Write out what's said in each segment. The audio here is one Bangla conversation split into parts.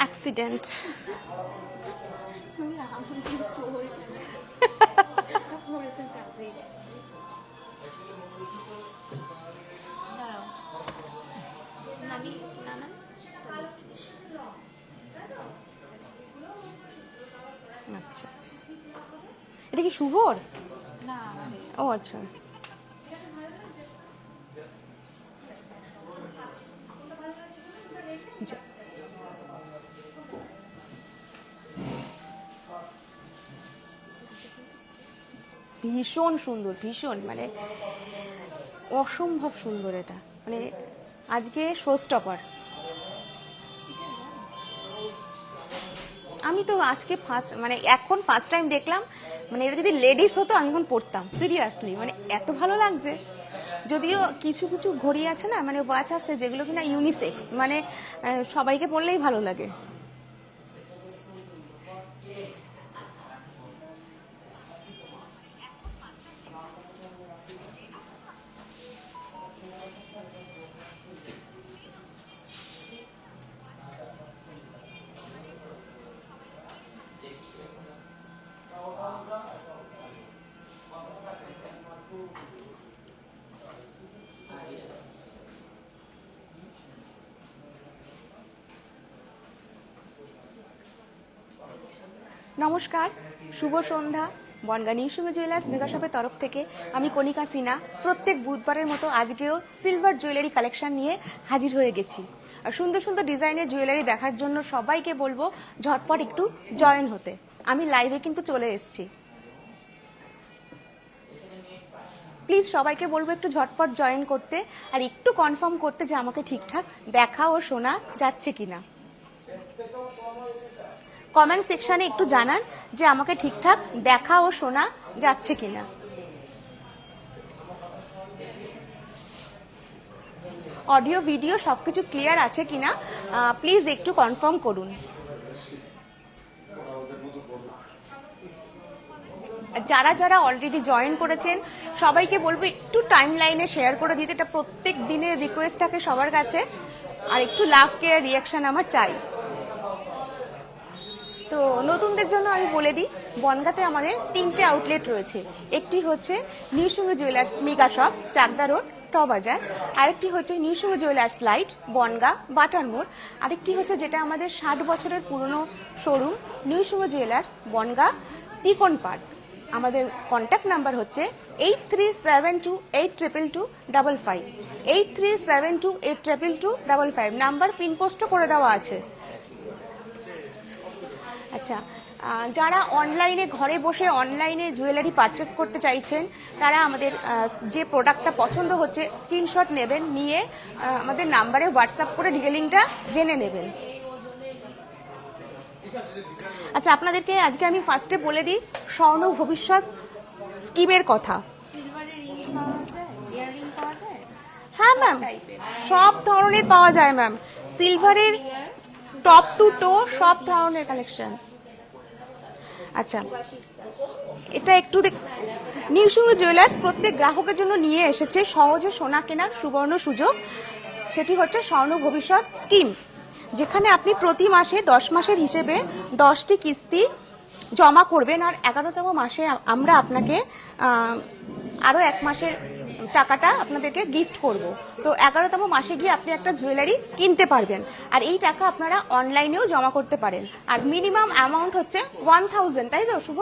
অ্যাক্সিডেন্ট আচ্ছা। এটা কি শুভর? ও আচ্ছা। যা। ভীষণ সুন্দর, ভীষণ মানে অসম্ভব সুন্দর এটা। মানে আজকে শো আমি তো আজকে ফার্স্ট মানে এখন ফার্স্ট টাইম দেখলাম মানে এটা যদি লেডিস হতো, আমি এখন পড়তাম সিরিয়াসলি মানে এত ভালো লাগছে। যদিও কিছু কিছু ঘড়ি আছে না মানে ওয়াচ আছে, যেগুলো কিনা ইউনিসেক্স মানে সবাইকে পড়লেই ভালো লাগে। নমস্কার, শুভ সন্ধ্যা। বনগা নিউসুমে জুয়েলার্স মেগাশপের তরফ থেকে আমি কণিকা সিনহা। প্রত্যেক বুধবারের মতো আজকেও সিলভার জুয়েলারি কালেকশন নিয়ে হাজির হয়ে গেছি। আর সুন্দর সুন্দর ডিজাইনের জুয়েলারি দেখার জন্য সবাইকে বলব, ঝটপট একটু জয়েন হতে। আমি লাইভে কিন্তু চলে এসেছি। প্লিজ সবাইকে বলব একটু ঝটপট জয়েন করতে আর একটু কনফার্ম করতে যে আমাকে ঠিকঠাক দেখা ও শোনা যাচ্ছে কিনা। কমেন্ট সেকশনে একটু জানান যে আমাকে ঠিকঠাক দেখা ও শোনা যাচ্ছে কিনা। অডিও, ভিডিও সবকিছু ক্লিয়ার আছে কিনা প্লিজ একটু কনফার্ম করুন। যারা যারা অলরেডি জয়েন করেছেন, সবাইকে বলব একটু টাইম লাইনে শেয়ার করে দিতে। এটা প্রত্যেক দিনের রিকোয়েস্ট থাকে সবার কাছে। আর একটু লাভ কেয়ার রিয়াকশন আমার চাই। তো নতুনদের জন্য আমি বলে দিই, বনগাতে আমাদের তিনটে আউটলেট রয়েছে। একটি হচ্ছে new সুঙ্গ jewellers mega shop, Chakdah road বাজার। আরেকটি হচ্ছে নিউ সুঙ্গ জুয়েলার্স লাইট, বনগা, বাটার মোড়। আরেকটি হচ্ছে যেটা আমাদের ষাট বছরের পুরনো শোরুম নিউ সুঙ্গ জুয়েলার্স, বনগা, টিকন পার্ক। আমাদের কন্ট্যাক্ট নাম্বার হচ্ছে eight three seven two eight triple two double five eight three seven two eight triple two double five number পিনপোস্টও করে দেওয়া আছে। আচ্ছা যারা অনলাইনে ঘরে বসে অনলাইনে জুয়েলারি পারচেস করতে চাইছেন, তারা আমাদের যে প্রোডাক্টটা পছন্দ হচ্ছে স্ক্রিনশট নেবেন, নিয়ে আমাদের নাম্বারে হোয়াটসঅ্যাপ করে ডিটেলিংটা জেনে নেবেন। আচ্ছা আপনাদেরকে আজকে আমি ফার্স্টে বলে দিই, স্বর্ণ ভবিষ্যৎ স্কিমের কথা। হ্যাঁ ম্যাম সব ধরনের পাওয়া যায় ম্যাম সিলভারের টপ টু টো সব ধরনের কালেকশন আচ্ছা এটা একটু নিউ সুঙ্গ জুয়েলার্স প্রত্যেক গ্রাহকের জন্য নিয়ে এসেছে সহজে সোনা কেনার সুবর্ণ সুযোগ। সেটি হচ্ছে স্বর্ণ ভবিষ্যৎ স্কিম, যেখানে আপনি প্রতি মাসে দশ মাসের হিসেবে দশটি কিস্তি জমা করবেন। আর এগারোতম মাসে আমরা আপনাকে আরও এক মাসের টাকাটা আপনাদেরকে গিফট করব। তো এগারোতম মাসে গিয়ে আপনি একটা জুয়েলারি কিনতে পারবেন। আর এই টাকা আপনারা অনলাইনেও জমা করতে পারেন। আর মিনিমাম অ্যামাউন্ট হচ্ছে ওয়ান থাউজেন্ড তাই তো শুভ?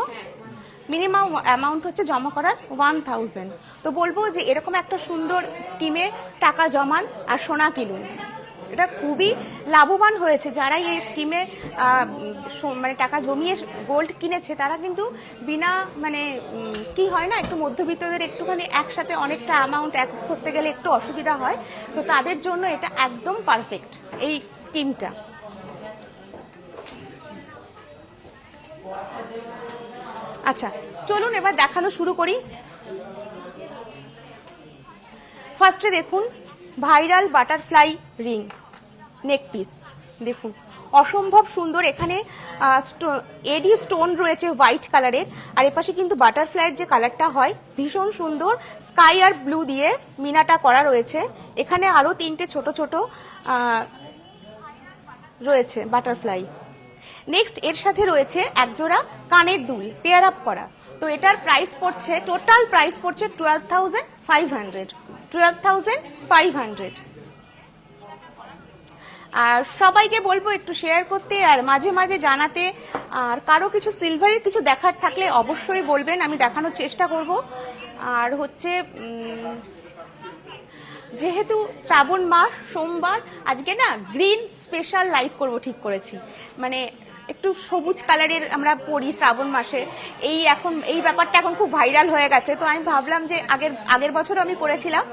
মিনিমাম অ্যামাউন্ট হচ্ছে জমা করার ওয়ান থাউজেন্ড তো বলব যে এরকম একটা সুন্দর স্কিমে টাকা জমান আর সোনা কিনুন। এটা খুবই লাভবান হয়েছে। যারা এই স্কিমে মানে টাকা জমিয়ে গোল্ড কিনেছে, তারা কিন্তু বিনা মানে কি হয় না, একটু মধ্যবিত্তদের একটুখানি একসাথে অনেকটা অ্যামাউন্ট অ্যাক্সেস করতে গেলে একটু অসুবিধা হয়। তো তাদের জন্য এটা একদম পারফেক্ট এই স্কিমটা আচ্ছা চলুন এবার দেখানো শুরু করি। ফার্স্টে দেখুন viral butterfly ring, neck piece, দেখুন। অসম্ভব সুন্দর, এখানে এডি স্টোন রয়েছে হোয়াইট কালারের, আর এপাশে কিন্তু বাটারফ্লাইয়ের যে কালারটা হয়, ভীষণ সুন্দর, স্কাই আর ব্লু দিয়ে মিনাটা করা রয়েছে। এখানে আরও তিনটে ছোট ছোট রয়েছে বাটারফ্লাই। নেক্সট, এর সাথে রয়েছে একজোড়া কানের দুল, পেয়ার আপ করা। তো এটার প্রাইস পড়ছে, টোটাল প্রাইস পড়ছে twelve thousand five hundred twelve thousand five hundred আর সবাইকে বলব একটু শেয়ার করতে আর মাঝে মাঝে জানাতে। আর কারও কিছু সিলভারের কিছু দেখার থাকলে অবশ্যই বলবেন, আমি দেখানোর চেষ্টা করব। আর হচ্ছে যেহেতু শ্রাবণ মাস, সোমবার, আজকে না গ্রিন স্পেশাল লাইভ করব ঠিক করেছি। মানে একটু সবুজ কালারের আমরা পরি শ্রাবণ মাসে। এই এখন, এই ব্যাপারটা এখন খুব ভাইরাল হয়ে গেছে। তো আমি ভাবলাম যে আগের আগের বছরও আমি করেছিলাম।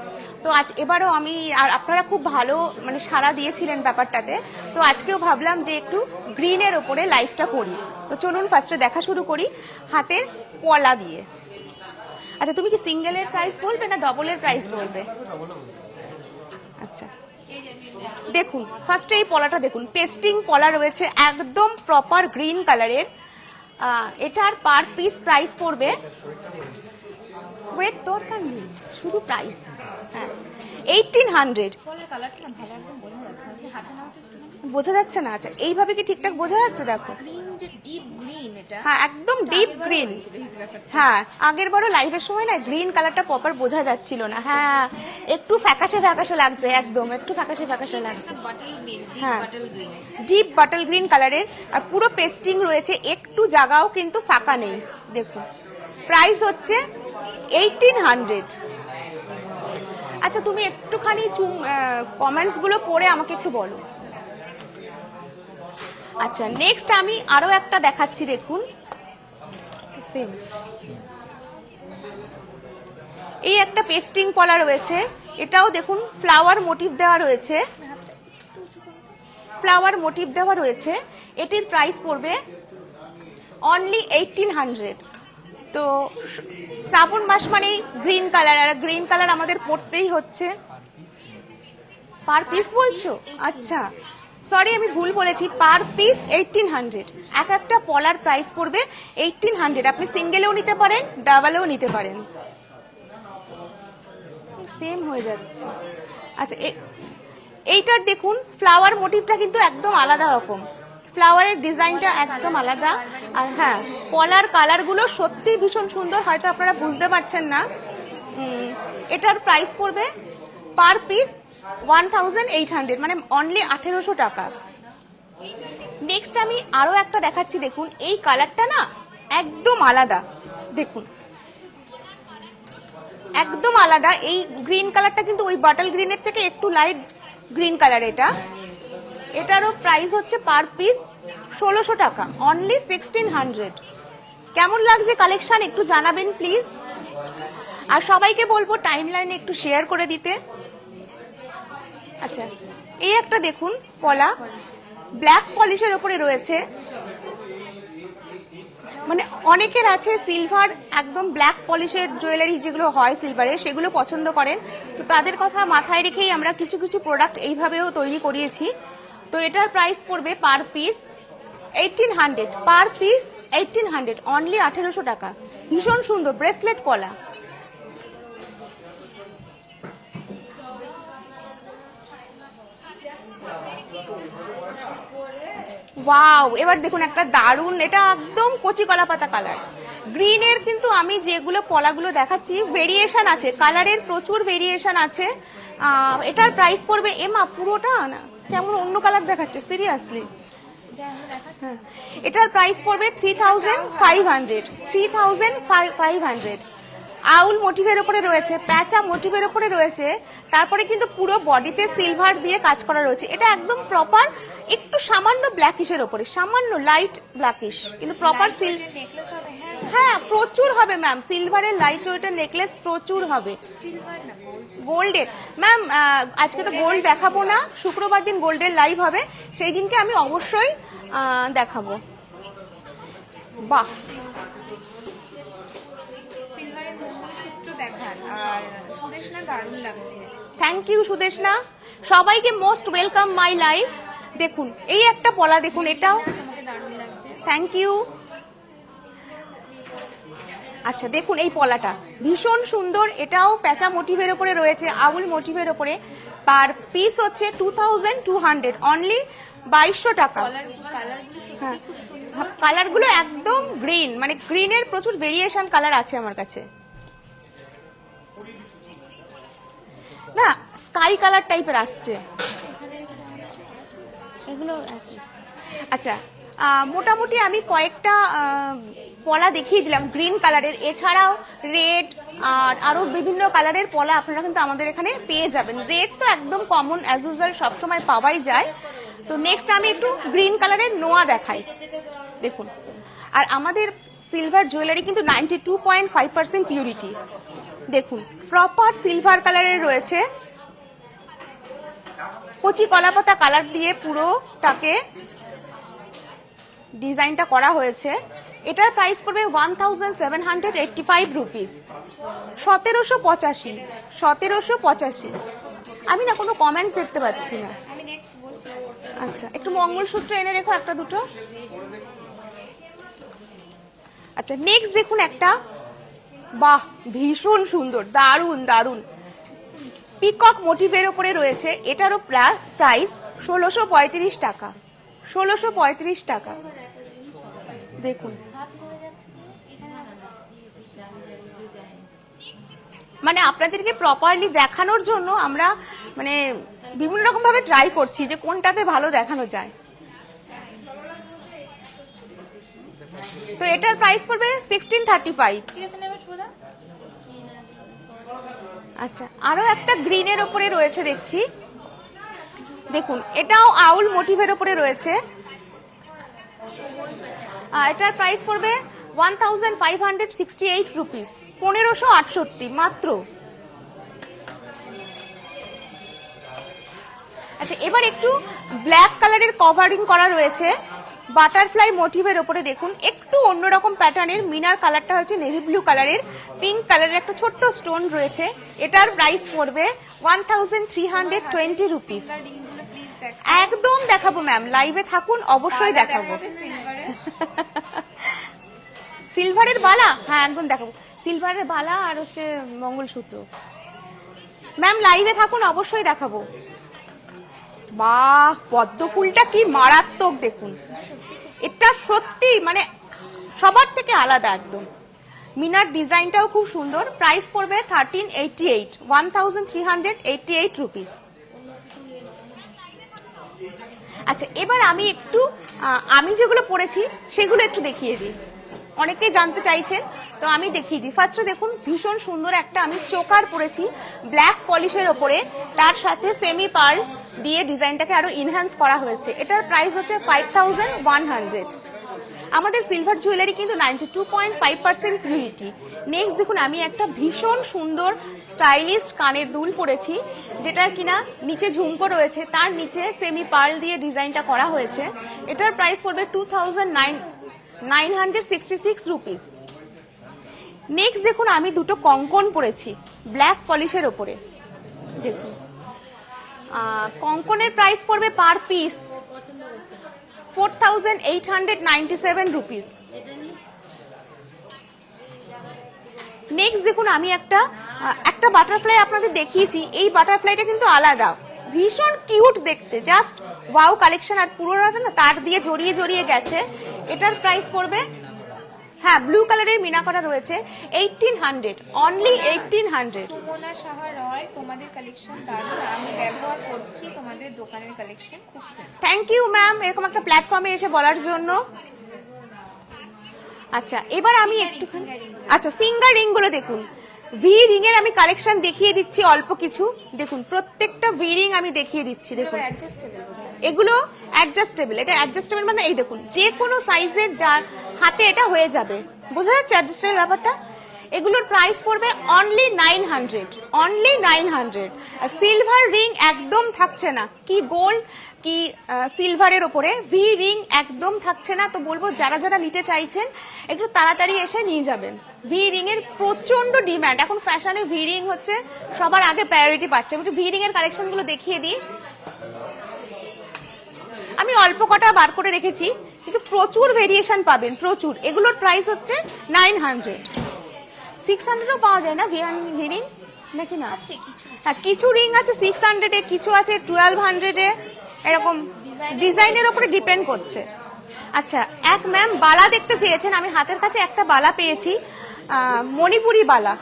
তো আজ এবারও আমি, আর আপনারা খুব ভালো মানে সাড়া দিয়েছিলেন ব্যাপারটাতে। তো আজকেও ভাবলাম যে একটু গ্রিনের ওপরে লাইফটা করি। তো চলুন ফার্স্টে দেখা শুরু করি হাতের পলা দিয়ে। আচ্ছা তুমি কি সিঙ্গেলের প্রাইস বলবে না ডবলের প্রাইস বলবে? আচ্ছা। দেখুন ফার্স্টে এই পলাটা দেখুন। পেস্টিং পলা রয়েছে একদম প্রপার গ্রিন কালারের এটার পার পিস প্রাইস পড়বে। ওয়েট দরকার নেই, শুধু প্রাইস হ্যাঁ। এইটিন হান্ড্রেড কালারটা ভালো একদম বোঝা যাচ্ছে হাতে বোঝা যাচ্ছে না। আচ্ছা এইভাবে কি ঠিকঠাক বোঝা যাচ্ছে? দেখো। গ্রিন যে ডিপ গ্রিন এটা হ্যাঁ একদম ডিপ গ্রিন হ্যাঁ আগের বারও লাইভের সময় না গ্রিন কালারটা প্রপার বোঝা যাচ্ছিল না। হ্যাঁ একটু ফ্যাকাশে ফ্যাকাশে লাগছে একদম একটু ফ্যাকাশে ফ্যাকাশে লাগছে। ডিপ হ্যাঁ। Bottle green deep bottle green কালারের আর পুরো পেস্টিং রয়েছে একটু জায়গাও কিন্তু ফাঁকা নেই দেখুন প্রাইস হচ্ছে এইটিন হান্ড্রেড আচ্ছা তুমি একটুখানি কমেন্টসগুলো পড়ে আমাকে একটু বলো। আচ্ছা নেক্সট আমি আরও একটা দেখাচ্ছি, দেখুন। এই একটা পেস্টিং কলা রয়েছে। এটাও দেখুন ফ্লাওয়ার মোটিভ দেওয়া রয়েছে। ফ্লাওয়ার মোটিভ দেওয়া রয়েছে। এটির প্রাইস পড়বে অনলি এইটিন হান্ড্রেড তো শ্রাবণ মাস মানেই গ্রিন কালার আর গ্রিন কালার আমাদের পড়তেই হচ্ছে। পার পিস বলছো? আচ্ছা। সরি আমি ভুল বলেছি। পার পিস এইটিন হান্ড্রেড এক একটা পলার প্রাইস পড়বে এইটিন হান্ড্রেড আপনি সিঙ্গেলেও নিতে পারেন ডাবলেও নিতে পারেন। সেম হয়ে যাচ্ছে। আচ্ছা এইটার দেখুন ফ্লাওয়ার মোটিভটা কিন্তু একদম আলাদা রকম। ফ্লাওয়ারের ডিজাইনটা একদম আলাদা। আর হ্যাঁ পলার কালারগুলো সত্যি ভীষণ সুন্দর, হয়তো আপনারা বুঝতে পারছেন না। এটার প্রাইস পড়বে per piece one thousand eight hundred মানে অনলি আঠেরোশো টাকা। নেক্সট আমি আরও একটা দেখাচ্ছি, দেখুন, এই কালারটা না একদম আলাদা। দেখুন। একদম আলাদা, এই গ্রিন কালারটা কিন্তু ওই বাটল গ্রিনের থেকে একটু লাইট গ্রিন কালার এটা। এটারও প্রাইস হচ্ছে পার পিস ষোলোশো টাকা অনলি সিক্সটিন হান্ড্রেড কেমন লাগছে কালেকশন একটু জানাবেন প্লিজ আর সবাইকে বলব টাইম লাইনে একটু শেয়ার করে দিতে। আচ্ছা এই একটা দেখুন, কলা। ব্ল্যাক পলিশের ওপরে রয়েছে। মানে অনেকের আছে সিলভার একদম ব্ল্যাক পলিশের জুয়েলারি যেগুলো হয় সিলভারের সেগুলো পছন্দ করেন। তো তাদের কথা মাথায় রেখেই আমরা কিছু কিছু প্রোডাক্ট এইভাবেও তৈরি করিয়েছি। তো এটার প্রাইস পড়বে per piece eighteen hundred per piece eighteen hundred only আঠেরোশো টাকা। ভীষণ সুন্দর ব্রেসলেট কলা। ওয়াও এবার দেখুন একটা দারুণ, এটা একদম কচি কলা পাতা কালার গ্রিনের কিন্তু আমি যেগুলো পলাগুলো দেখাচ্ছি ভেরিয়েশন আছে কালারের প্রচুর ভেরিয়েশন আছে। এটার প্রাইস পড়বে, এমা, পুরোটা না, কেমন অন্য কালার দেখাচ্ছে সিরিয়াসলি হ্যাঁ। এটার প্রাইস পড়বে three thousand five hundred three thousand five hundred owl মোটিভের উপরে রয়েছে প্যাচা মোটিভের উপরে রয়েছে তারপরে কিন্তু পুরো বডিতে সিলভার দিয়ে কাজ করা রয়েছে। এটা একদম প্রপার একটু সামান্য ব্ল্যাকিশের ওপরে সামান্য লাইট ব্ল্যাকিশ কিন্তু প্রপার সিল হ্যাঁ। হ্যাঁ প্রচুর হবে ম্যাম সিলভারের লাইট ওয়েটের নেকলেস প্রচুর হবে। গোল্ডের ম্যাম আজকে তো গোল্ড দেখাবো না শুক্রবার দিন গোল্ডের লাইভ হবে সেই দিনকে আমি অবশ্যই দেখাবো। বাহ সিলভারের মঙ্গলসূত্র দেখান আর সুদেশনা দারুণ লাগছে। থ্যাংক ইউ সুদেশনা। সবাইকে মোস্ট ওয়েলকাম মাই লাইফ দেখুন এই একটা পলা দেখুন এটাও। থ্যাংক ইউ আচ্ছা দেখুন এই পলাটা। ভীষণ সুন্দর এটাও প্যাচা মোটিভের উপরে রয়েছে আউল মোটিভের উপরে পার পিস হচ্ছে two thousand two hundred only বাইশশো টাকা। কলার কালারগুলো হ্যাঁ। কালারগুলো একদম গ্রিন মানে গ্রিনের প্রচুর ভেরিয়েশন কালার আছে আমার কাছে। না স্কাই কালার টাইপের আসছে। এগুলো আচ্ছা মোটামুটি আমি কয়েকটা পলা দেখিয়ে দিলাম গ্রিন কালারের এছাড়াও রেড আর আরও বিভিন্ন কালারের পলা আপনারা কিন্তু আমাদের এখানে পেয়ে যাবেন। রেড তো একদম কমন অ্যাজ ইউজুয়াল সবসময় পাওয়াই যায়। তো নেক্সট আমি একটু গ্রিন কালারের নোয়া দেখাই। দেখুন। আর আমাদের সিলভার জুয়েলারি কিন্তু ninety two point five percent purity দেখুন প্রপার সিলভার কালারের রয়েছে। কচি কলাপাতা কালার দিয়ে পুরোটাকে ডিজাইনটা করা হয়েছে। এটার প্রাইস পড়বে one thousand seven hundred eighty five rupees সতেরোশো পঁচাশি সতেরোশো পঁচাশি। আমি না কোনো কমেন্টস দেখতে পাচ্ছি না। আচ্ছা একটু মঙ্গলসূত্র এনে রেখো একটা দুটো। আচ্ছা নেক্সট দেখুন একটা। বাহ, ভীষণ সুন্দর দারুণ দারুণ পিকক মোটিভের ওপরে রয়েছে, এটারও প্রাইস ষোলোশো পঁয়ত্রিশ টাকা। ষোলোশো পঁয়ত্রিশ টাকা। দেখুন। মানে আপনাদেরকে প্রপারলি দেখানোর জন্য আমরা মানে বিভিন্ন রকম ভাবে ট্রাই করছি যে কোনটাতে ভালো দেখানো যায়। তো এটার প্রাইস পড়বে সিক্সটিন থার্টি ফাইভ আচ্ছা আরও একটা গ্রিনের ওপরে রয়েছে দেখছি। দেখুন এটাও আউল মোটিভের ওপরে রয়েছে। এটার প্রাইস পড়বে one thousand five hundred sixty eight rupees পনেরোশো আটষট্টি মাত্র। আচ্ছা এবার একটু ব্ল্যাক কালারের কভারিং করা রয়েছে। বাটারফ্লাই মোটিভের ওপরে দেখুন একটু অন্যরকম প্যাটার্নের মিনার কালারটা হচ্ছে নেভি ব্লু কালারের পিঙ্ক কালারের একটা ছোট্ট স্টোন রয়েছে। এটার প্রাইস পড়বে one thousand three hundred twenty rupees একদম দেখাবো ম্যাম লাইভে থাকুন অবশ্যই দেখাবো। সিলভারের বালা? হ্যাঁ একদম দেখাবো। সিলভারের বালা আর হচ্ছে মঙ্গলসূত্র। ম্যাম লাইভে থাকুন অবশ্যই দেখাবো। বাহ, পদ্ম ফুলটা কি মারাত্মক দেখুন। এটা সত্যি মানে সবার থেকে আলাদা একদম। মিনার ডিজাইনটাও খুব সুন্দর প্রাইস পড়বে thirteen eighty eight one thousand three hundred eighty eight rupees আচ্ছা এবার আমি একটু আমি যেগুলো পড়েছি, সেগুলো একটু দেখিয়ে দিই। অনেকেই জানতে চাইছেন। তো আমি দেখিয়ে দিই। ফার্স্টে দেখুন, ভীষণ সুন্দর একটা আমি চোকার পরেছি ব্ল্যাক পলিশের ওপরে। তার সাথে সেমি পার্ল দিয়ে ডিজাইনটাকে আরও ইনহ্যান্স করা হয়েছে। এটার প্রাইস হচ্ছে ফাইভ থাউজেন্ড ওয়ান হান্ড্রেড আমাদের সিলভার জুয়েলারি কিন্তু ninety two point five percent purity next দেখুন, আমি একটা ভীষণ সুন্দর স্টাইলিশ কানের দুল পরেছি যেটার কিনা নিচে ঝুমকো রয়েছে, তার নিচে সেমি পার্ল দিয়ে ডিজাইনটা করা হয়েছে। এটার প্রাইস পড়বে two thousand nine nine hundred sixty six rupees. Next দেখুন, আমি দুটো কঙ্কন পরেছি, ব্ল্যাক পলিশের ওপরে। দেখুন। কঙ্কনের প্রাইস পড়বে per piece four thousand eight hundred ninety seven rupees next দেখুন, আমি একটা একটা বাটারফ্লাই আপনাদের দেখিয়েছি, এই বাটারফ্লাইটা কিন্তু আলাদা। ভীষণ কিউট দেখতে। জাস্ট ওয়াও কালেকশন আর পুরোটা না তার দিয়ে জড়িয়ে জড়িয়ে গেছে। এটার প্রাইস পড়বে হ্যাঁ ব্লু কালারের মিনা করা রয়েছে eighteen hundred only eighteen hundred Sumana Saha Roy তোমাদের কালেকশন দারুণ। আমি ব্যবহার করছি তোমাদের দোকানের কালেকশন খুব সুন্দর। থ্যাংক ইউ ম্যাম এরকম একটা প্ল্যাটফর্মে এসে বলার জন্য। আচ্ছা এবার আমি একটুখানি আচ্ছা ফিঙ্গার রিংগুলো দেখুন। ভি রিং এর আমি কালেকশন দেখিয়ে দিচ্ছি অল্প কিছু। দেখুন প্রত্যেকটা ভি রিং আমি দেখিয়ে দিচ্ছি দেখুন। এগুলো অ্যাডজাস্টেবল এটা অ্যাডজাস্টেবল মানে এই দেখুন যে কোনো সাইজের যার হাতে এটা হয়ে যাবে। বোঝা যাচ্ছে অ্যাডজাস্টেবল ব্যাপারটা? এগুলোর প্রাইস পড়বে only nine hundred only nine hundred silver ring একদম থাকছে না। কি গোল্ড কি সিলভারের ওপরে। ভি রিং একদম থাকছে না তো বলব যারা যারা নিতে চাইছেন একটু তাড়াতাড়ি এসে নিয়ে যাবেন। ভি রিং এর প্রচণ্ড ডিমান্ড এখন ফ্যাশনে ভি রিং হচ্ছে সবার আগে প্রায়োরিটি পাচ্ছে আমি একটু ভি রিং এর কালেকশনগুলো দেখিয়ে দিই। আমি অল্প কটা বার করে রেখেছি কিন্তু প্রচুর ভেরিয়েশন পাবেন প্রচুর। এগুলোর প্রাইস হচ্ছে নাইন হান্ড্রেড সিক্স হান্ড্রেডও পাওয়া যায় না ভি রিং নাকি না? আছে কিছু হ্যাঁ কিছু রিং আছে সিক্স হান্ড্রেডে কিছু আছে টুয়েলভ হান্ড্রেডে এরকম ডিজাইনের উপরে ডিপেন্ড করছে। আচ্ছা এক ম্যাম বালা দেখতে চেয়েছেন আমি হাতের কাছে একটা বালা পেয়েছি মণিপুরি বালা।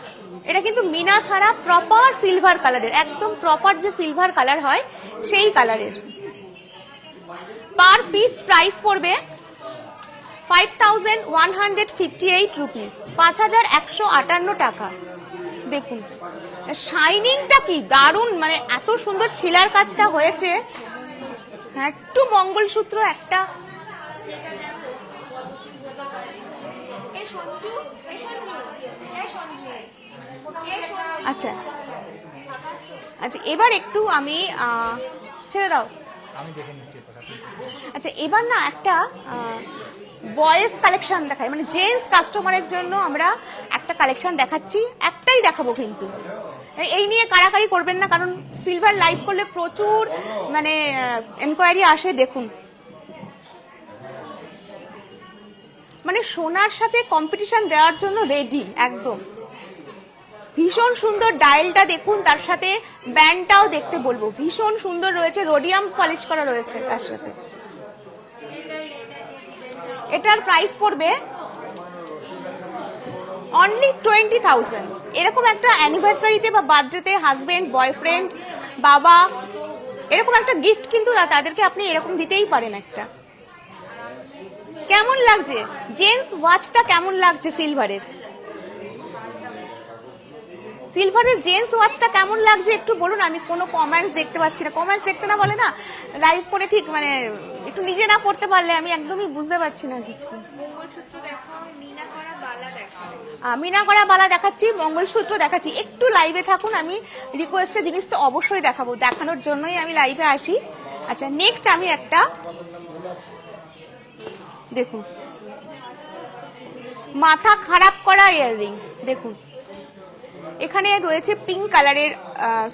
এটা কিন্তু মিনা ছাড়া প্রপার সিলভার কালারের একদম প্রপার যে সিলভার কালার হয় সেই কালারের পার পিস প্রাইস পড়বে five thousand one hundred fifty eight rupees পাঁচ হাজার একশো আটান্ন টাকা। দেখুন শাইনিংটা কি দারুণ মানে এত সুন্দর ছিলার কাজটা হয়েছে। হ্যাঁ, একটু মঙ্গলসূত্র একটা। এই সঞ্জু এই সঞ্জু এই সঞ্জু এই সঞ্জু। আচ্ছা। আচ্ছা এবার একটু আমি ছেড়ে দাও। আমি দেখে নিচ্ছি আচ্ছা এবার না একটা বয়েজ কালেকশন দেখাই। মানে জেন্টস কাস্টমারের জন্য আমরা একটা কালেকশন দেখাচ্ছি। একটাই দেখাবো কিন্তু। এই- নিয়ে কাড়াকাড়ি করবেন না, কারণ সিলভার লাইভ করলে প্রচুর মানে এনকোয়ারি আসে, দেখুন। মানে সোনার সাথে কম্পিটিশন দেওয়ার জন্য রেডি একদম। ভীষণ সুন্দর ডায়ালটা দেখুন, তার সাথে ব্যান্ডটাও দেখতে বলব। ভীষণ সুন্দর রয়েছে রোডিয়াম পলিশ করা রয়েছে তার সাথে। এটার প্রাইস পড়বে অনলি টোয়েন্টি থাউজেন্ড এরকম একটা অ্যানিভার্সারিতে বা বার্থডেতে হাজবেন্ড বয়ফ্রেন্ড বাবা, এরকম একটা গিফট কিন্তু তাদেরকে আপনি এরকম দিতেই পারেন একটা। কেমন লাগছে? জেন্টস ওয়াচটা কেমন লাগছে সিলভারের সিলভারের জেন্টস ওয়াচটা কেমন লাগছে? একটু বলুন, আমি কোনো কমেন্টস দেখতে পাচ্ছি না। কমেন্টস দেখতে না বলে না লাইভ করে ঠিক মানে একটু নিজে না পড়তে পারলে আমি একদমই বুঝতে পারছি না কিছু। মঙ্গলসূত্র দেখো মিনা করা, বালা দেখো মিনা করা বালা দেখাচ্ছি, মঙ্গলসূত্র দেখাচ্ছি। একটু লাইভে থাকুন, আমি রিকোয়েস্টের জিনিস তো অবশ্যই দেখাবো। দেখানোর জন্যই আমি লাইভে আসি। আচ্ছা নেক্সট আমি একটা দেখুন। মাথা খারাপ করা ইয়াররিং দেখুন। এখানে রয়েছে পিঙ্ক কালারের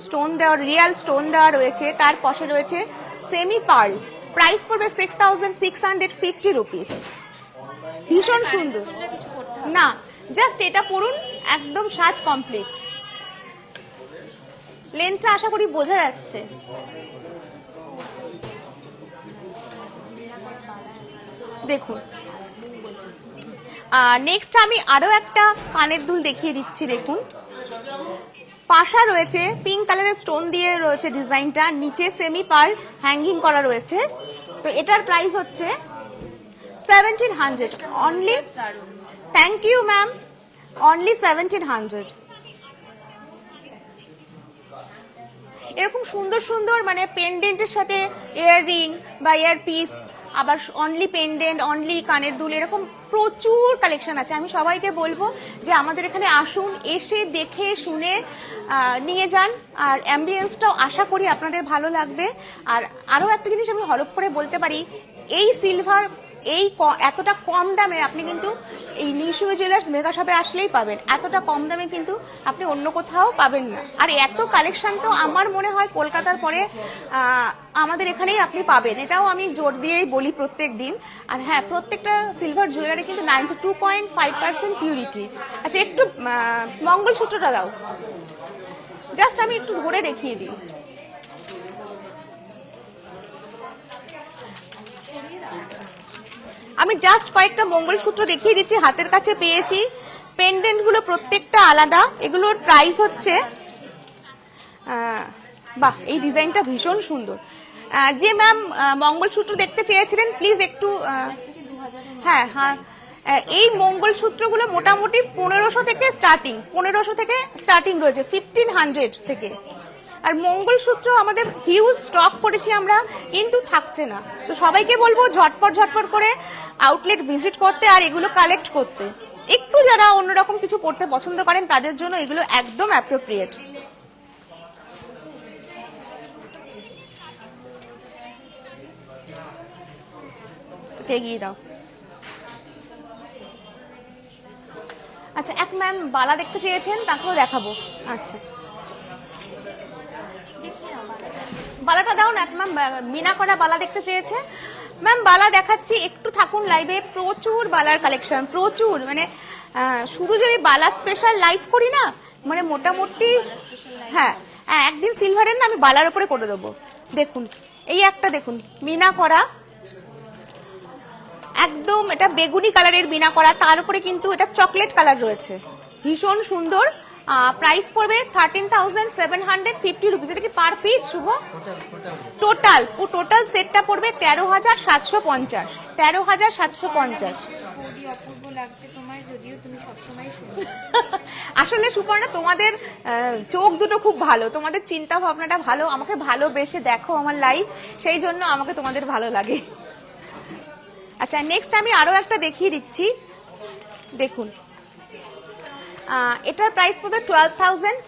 স্টোন দেওয়া রিয়াল স্টোন দেওয়া রয়েছে। তার পাশে রয়েছে সেমি পার্ল প্রাইস পড়বে six thousand six hundred fifty rupees ভীষণ সুন্দর। না জাস্ট এটা পড়ুন, একদম সাজ কমপ্লিট। লেন্থটা আশা করি বোঝা যাচ্ছে। দেখুন। নেক্সট আমি আরও একটা কানের দুল দেখিয়ে দিচ্ছি, দেখুন। পাশা রয়েছে পিঙ্ক কালারের স্টোন দিয়ে রয়েছে ডিজাইনটা নিচে সেমি পার হ্যাঙ্গিং করা রয়েছে। তো এটার প্রাইস হচ্ছে seventeen hundred only you ma'am only seventeen hundred এরকম সুন্দর সুন্দর মানে পেন্ডেন্টের সাথে ইয়াররিং বা ইয়ার পিস আবার অনলি পেন্ডেন্ট অনলি কানের দুল, এরকম প্রচুর কালেকশন আছে। আমি সবাইকে বলব যে আমাদের এখানে আসুন, এসে দেখে, শুনে নিয়ে যান। আর অ্যাম্বিয়েন্সটাও আশা করি আপনাদের ভালো লাগবে। আর আরও একটা জিনিস আমি হলপ করে বলতে পারি, এই সিলভার এই এতটা কম দামে আপনি কিন্তু এই নিশু জুয়েলার্স মেগা শপে আসলেই পাবেন। এতটা কম দামে কিন্তু আপনি অন্য কোথাও পাবেন না। আর এত কালেকশন তো আমার মনে হয় কলকাতার পরে আমাদের এখানেই আপনি পাবেন। এটাও আমি জোর দিয়েই বলি প্রত্যেক দিন। আর হ্যাঁ প্রত্যেকটা সিলভার জুয়েলারি কিন্তু ninety two point five percent purity আচ্ছা একটু মঙ্গলসূত্রটা দাও। জাস্ট আমি একটু ধরে দেখিয়ে দিই। আমি জাস্ট কয়েকটা মঙ্গলসূত্র দেখিয়ে দিচ্ছি, হাতের কাছে পেয়েছি। পেন্ডেন্টগুলো প্রত্যেকটা আলাদা, এগুলোর প্রাইস হচ্ছে বাহ, এই ডিজাইনটা ভীষণ সুন্দর। যে ম্যাম মঙ্গলসূত্র দেখতে চেয়েছিলেন প্লিজ একটু হ্যাঁ হ্যাঁ এই মঙ্গলসূত্রগুলো মোটামুটি পনেরোশো থেকে স্টার্টিং পনেরোশো থেকে স্টার্টিং রয়েছে ফিফটিন হান্ড্রেড থেকে। আর মঙ্গলসূত্র আমাদের হিউজ স্টক করেছি আমরা, কিন্তু থাকছে না। তো সবাইকে বলব ঝটপট ঝটপট করে আউটলেট ভিজিট করতে আর এগুলো কালেক্ট করতে। একটু যারা অন্যরকম কিছু পড়তে পছন্দ করেন, তাদের জন্য এগুলো একদম অ্যাপ্রোপ্রিয়েট এগিয়ে দাও। আচ্ছা এক ম্যাম বালা দেখতে চেয়েছেন, তাকেও দেখাবো। আচ্ছা দেখি না বালাটা দাও না ম্যাম মিনা করা বালা দেখতে চেয়েছে। ম্যাম বালা দেখাচ্ছি একটু থাকুন লাইভে প্রচুর বালার কালেকশন প্রচুর মানে শুধু যদি বালা স্পেশাল লাইভ করি না মানে মোটামুটি হ্যাঁ হ্যাঁ, একদিন সিলভারের না আমি বালার উপরে করে দেবো। দেখুন এই একটা দেখুন মিনা করা। একদম এটা বেগুনি কালারের বিনা করা তার উপরে কিন্তু এটা চকলেট কালার রয়েছে। ভীষণ সুন্দর প্রাইস পড়বে thirteen thousand seven hundred fifty rupees এটা কি পার পিস শুভ? টোটাল ও টোটাল সেটটা পড়বে তেরো হাজার সাতশো পঞ্চাশ। তেরো হাজার সাতশো পঞ্চাশ। আসলে সুপর্ণা তোমাদের চোখ দুটো খুব ভালো। তোমাদের চিন্তা ভাবনাটা ভালো। আমাকে ভালোবেসে দেখো আমার লাইফ সেই জন্য আমাকে তোমাদের ভালো লাগে। আচ্ছা নেক্সট আমি আরও একটা দেখিয়ে দিচ্ছি। দেখুন। এটার প্রাইস পড়বে twelve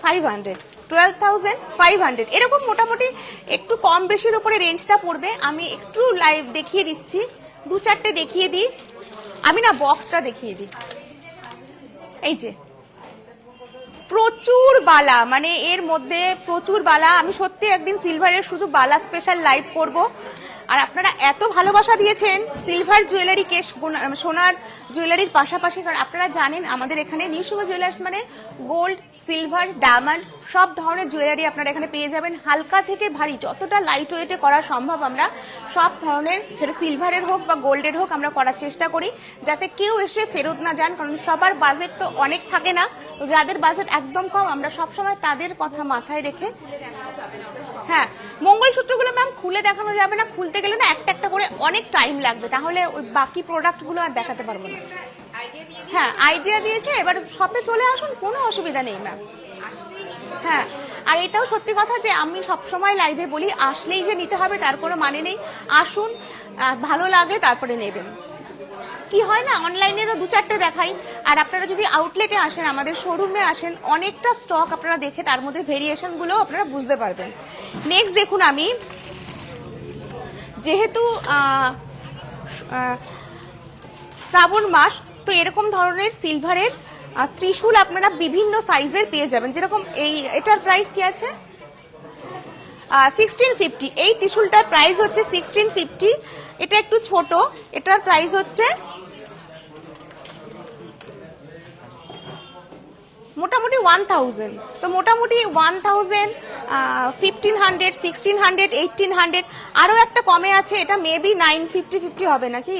five hundred twelve thousand five hundred এরকম মোটামুটি একটু কম বেশির উপরে রেঞ্জটা পড়বে। আমি একটু লাইভ দেখিয়ে দিচ্ছি। দু চারটে দেখিয়ে দিই। আমি না বক্সটা দেখিয়ে দিই। এই যে। প্রচুর বালা। মানে এর মধ্যে প্রচুর বালা। আমি সত্যি একদিন সিলভারের শুধু বালা স্পেশাল লাইভ করব। আর আপনারা এত ভালোবাসা দিয়েছেন সিলভার জুয়েলারিকে সোনা- সোনার জুয়েলারির পাশাপাশি, কারণ আপনারা জানেন আমাদের এখানে নিউসুভ জুয়েলার্স মানে গোল্ড সিলভার ডায়মন্ড সব ধরনের জুয়েলারি আপনারা এখানে পেয়ে যাবেন। হালকা থেকে ভারী, যতটা লাইট ওয়েটে করা সম্ভব আমরা সব ধরনের, সেটা সিলভারের হোক বা গোল্ডের হোক আমরা করার চেষ্টা করি, যাতে কেউ এসে ফেরত না যান, কারণ সবার বাজেট তো অনেক থাকে না। তো যাদের বাজেট একদম কম, আমরা সবসময় তাদের কথা মাথায় রেখে হ্যাঁ মঙ্গলসূত্রগুলো ম্যাম খুলে দেখানো যাবে না, খুলতে গেলে না একটা একটা করে অনেক টাইম লাগবে। তাহলে ওই বাকি প্রোডাক্টগুলো আর দেখাতে পারব না। হ্যাঁ আইডিয়া দিয়েছে, এবার শপে চলে আসুন, কোনো অসুবিধা নেই ম্যাম হ্যাঁ আর এটাও সত্যি কথা যে আমি সবসময় লাইভে বলি, আসলেই যে নিতে হবে তার কোনো মানে নেই। আসুন ভালো লাগে, তারপরে নেবেন। কি হয় না অনলাইনে তো দু চারটে দেখাই, আর আপনারা যদি আউটলেটে আসেন, আমাদের শোরুমে আসেন, অনেকটা স্টক আপনারা দেখে তার মধ্যে ভেরিয়েশনগুলো আপনারা বুঝতে পারবেন। নেক্সট দেখুন আমি। যেহেতু শ্রাবণ মাস, তো এরকম ধরনের সিলভারের আহ, ত্রিশূল আপনারা বিভিন্ন সাইজের পেয়ে যাবেন। যেরকম এই এটার প্রাইস কি আছে? সিক্সটিন ফিফটি এই ত্রিশূলটার প্রাইস হচ্ছে সিক্সটিন ফিফটি এটা একটু ছোট। এটার প্রাইস হচ্ছে মোটামুটি ওয়ান থাউজেন্ড তো মোটামুটি one thousand fifteen hundred sixteen hundred eighteen hundred আরও একটা কমে আছে। এটা মেবি নাইন ফিফটি ফিফটি হবে নাকি?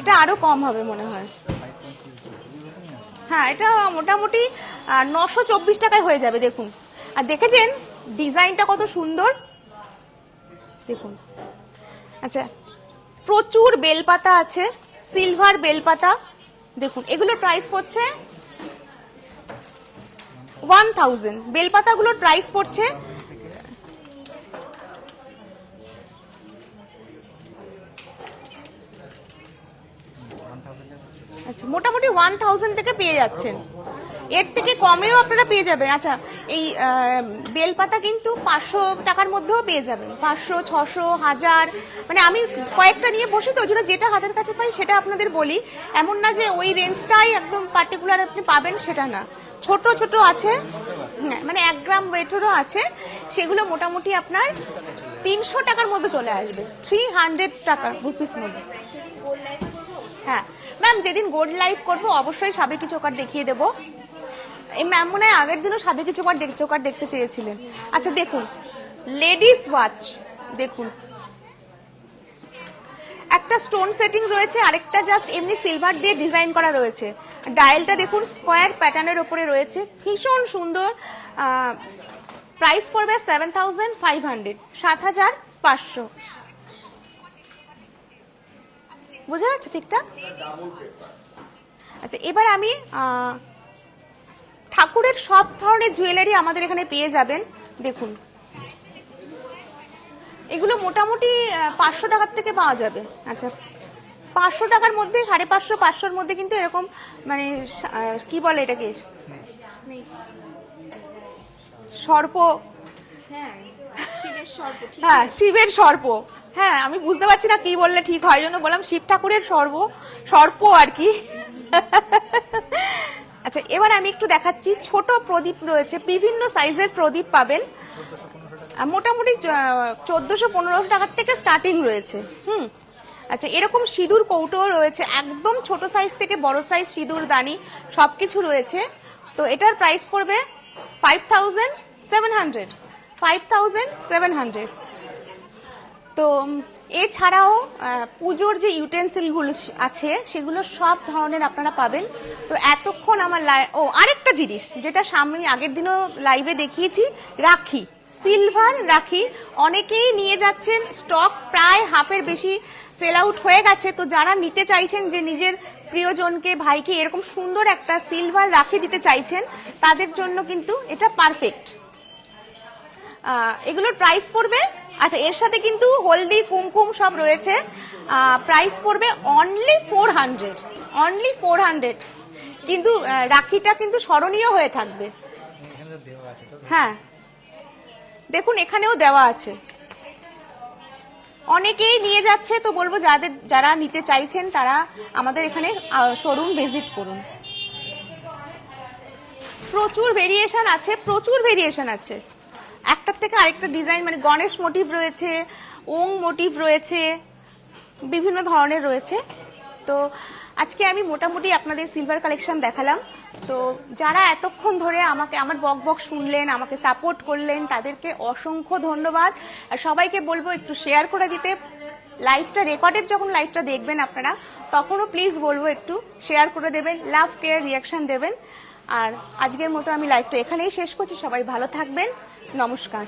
এটা আরও কম হবে মনে হয়। হ্যাঁ এটা মোটামুটি নশো চব্বিশ টাকায় হয়ে যাবে, দেখুন। আর দেখেছেন? ডিজাইনটা কত সুন্দর। দেখুন। আচ্ছা প্রচুর বেলপাতা আছে, সিলভার বেলপাতা। দেখুন এগুলোর প্রাইস পড়ছে ওয়ান থাউজেন্ড বেলপাতাগুলোর প্রাইস পড়ছে আচ্ছা মোটামুটি ওয়ান থাউজেন্ড থেকে পেয়ে যাচ্ছেন। এর থেকে কমেও আপনারা পেয়ে যাবেন। আচ্ছা এই বেলপাতা কিন্তু পাঁচশো টাকার মধ্যেও পেয়ে যাবেন। পাঁচশো ছশো হাজার মানে আমি কয়েকটা নিয়ে বসি তো জন্য যেটা হাতের কাছে পাই সেটা আপনাদের বলি। এমন না যে ওই রেঞ্জটাই একদম পার্টিকুলার আপনি পাবেন সেটা না। ছোট ছোট আছে হ্যাঁ, মানে এক গ্রাম ওয়েটেরও আছে। সেগুলো মোটামুটি আপনার তিনশো টাকার মধ্যে চলে আসবে। থ্রি হান্ড্রেড টাকা রুপিস মধ্যে। হ্যাঁ ম্যাম যেদিন গোল্ড লাইভ করব, অবশ্যই সাবেকি চোকার দেখিয়ে দেবো। এই ম্যাম মনে হয় আগের দিনও সাবেকি চোকার চোকার দেখতে চেয়েছিলেন। আচ্ছা দেখুন। লেডিস ওয়াচ দেখুন। একটা স্টোন সেটিং রয়েছে, আরেকটা জাস্ট এমনি সিলভার দিয়ে ডিজাইন করা রয়েছে। ডায়ালটা দেখুন স্কোয়ার প্যাটার্নের ওপরে রয়েছে। ভীষণ সুন্দর প্রাইস পড়বে সেভেন থাউজেন্ড ফাইভ হান্ড্রেড সাত হাজার পাঁচশো। বোঝা যাচ্ছে ঠিকঠাক? আচ্ছা এবার আমি ঠাকুরের সব ধরনের জুয়েলারি আমাদের এখানে পেয়ে যাবেন। দেখুন। এগুলো মোটামুটি পাঁচশো টাকার থেকে পাওয়া যাবে। আচ্ছা পাঁচশো টাকার মধ্যে সাড়ে পাঁচশো পাঁচশোর মধ্যে কিন্তু এরকম মানে কি বলে এটাকে? সর্প। হ্যাঁ। হ্যাঁ শিবের সর্প। হ্যাঁ আমি বুঝতে পারছি না কি বললে ঠিক হয় জন্য বললাম শিব ঠাকুরের সর্ব সর্প আর কি। আচ্ছা এবার আমি একটু দেখাচ্ছি ছোট প্রদীপ রয়েছে বিভিন্ন সাইজের প্রদীপ পাবেন। মোটামুটি চোদ্দশো পনেরোশো টাকার থেকে স্টার্টিং রয়েছে হুম। আচ্ছা এরকম সিঁদুর কৌটো রয়েছে একদম ছোট সাইজ থেকে বড় সাইজ সিঁদুর দানি সবকিছু রয়েছে। তো এটার প্রাইস পড়বে five thousand seven hundred five thousand seven hundred. তো এছাড়াও পুজোর যে ইউটেন্সিলগুলো আছে, সেগুলো সব ধরনের আপনারা পাবেন। তো এতক্ষণ আমার লাই, ও, আরেকটা জিনিস, যেটা সামনে আগের দিনও লাইভে দেখিয়েছি, রাখি, সিলভার রাখি। অনেকেই নিয়ে যাচ্ছেন, স্টক প্রায় হাফের বেশি সেল আউট হয়ে গেছে। তো যারা নিতে চাইছেন যে নিজের প্রিয়জনকে, ভাইকে এরকম সুন্দর একটা সিলভার রাখি দিতে চাইছেন, তাদের জন্য কিন্তু এটা পারফেক্ট। এগুলোর প্রাইস পড়বে। আচ্ছা এর সাথে কিন্তু হলদি, কুমকুম সব রয়েছে। প্রাইস পড়বে only four hundred only four hundred কিন্তু রাখিটা কিন্তু স্মরণীয় হয়ে থাকবে। হ্যাঁ। দেখুন, এখানেও দেওয়া আছে। অনেকেই নিয়ে যাচ্ছে, তো বলব যাদের, যারা নিতে চাইছেন, তারা আমাদের এখানে শোরুম ভিজিট করুন। প্রচুর ভেরিয়েশন আছে, প্রচুর ভেরিয়েশন আছে। একটার থেকে আরেকটা ডিজাইন মানে গণেশ মোটিভ রয়েছে, ওং মোটিভ রয়েছে, বিভিন্ন ধরনের রয়েছে। তো আজকে আমি মোটামুটি আপনাদের সিলভার কালেকশন দেখালাম। তো যারা এতক্ষণ ধরে আমাকে, আমার বক বক শুনলেন, আমাকে সাপোর্ট করলেন, তাদেরকে অসংখ্য ধন্যবাদ। আর সবাইকে বলব একটু শেয়ার করে দিতে। লাইভটা রেকর্ডেড যখন লাইভটা দেখবেন আপনারা, তখনও প্লিজ বলব একটু শেয়ার করে দেবেন লাভ কেয়ার রিয়াকশান দেবেন। আর আজকের মতো আমি লাইভটা এখানেই শেষ করছি। সবাই ভালো থাকবেন। নমস্কার।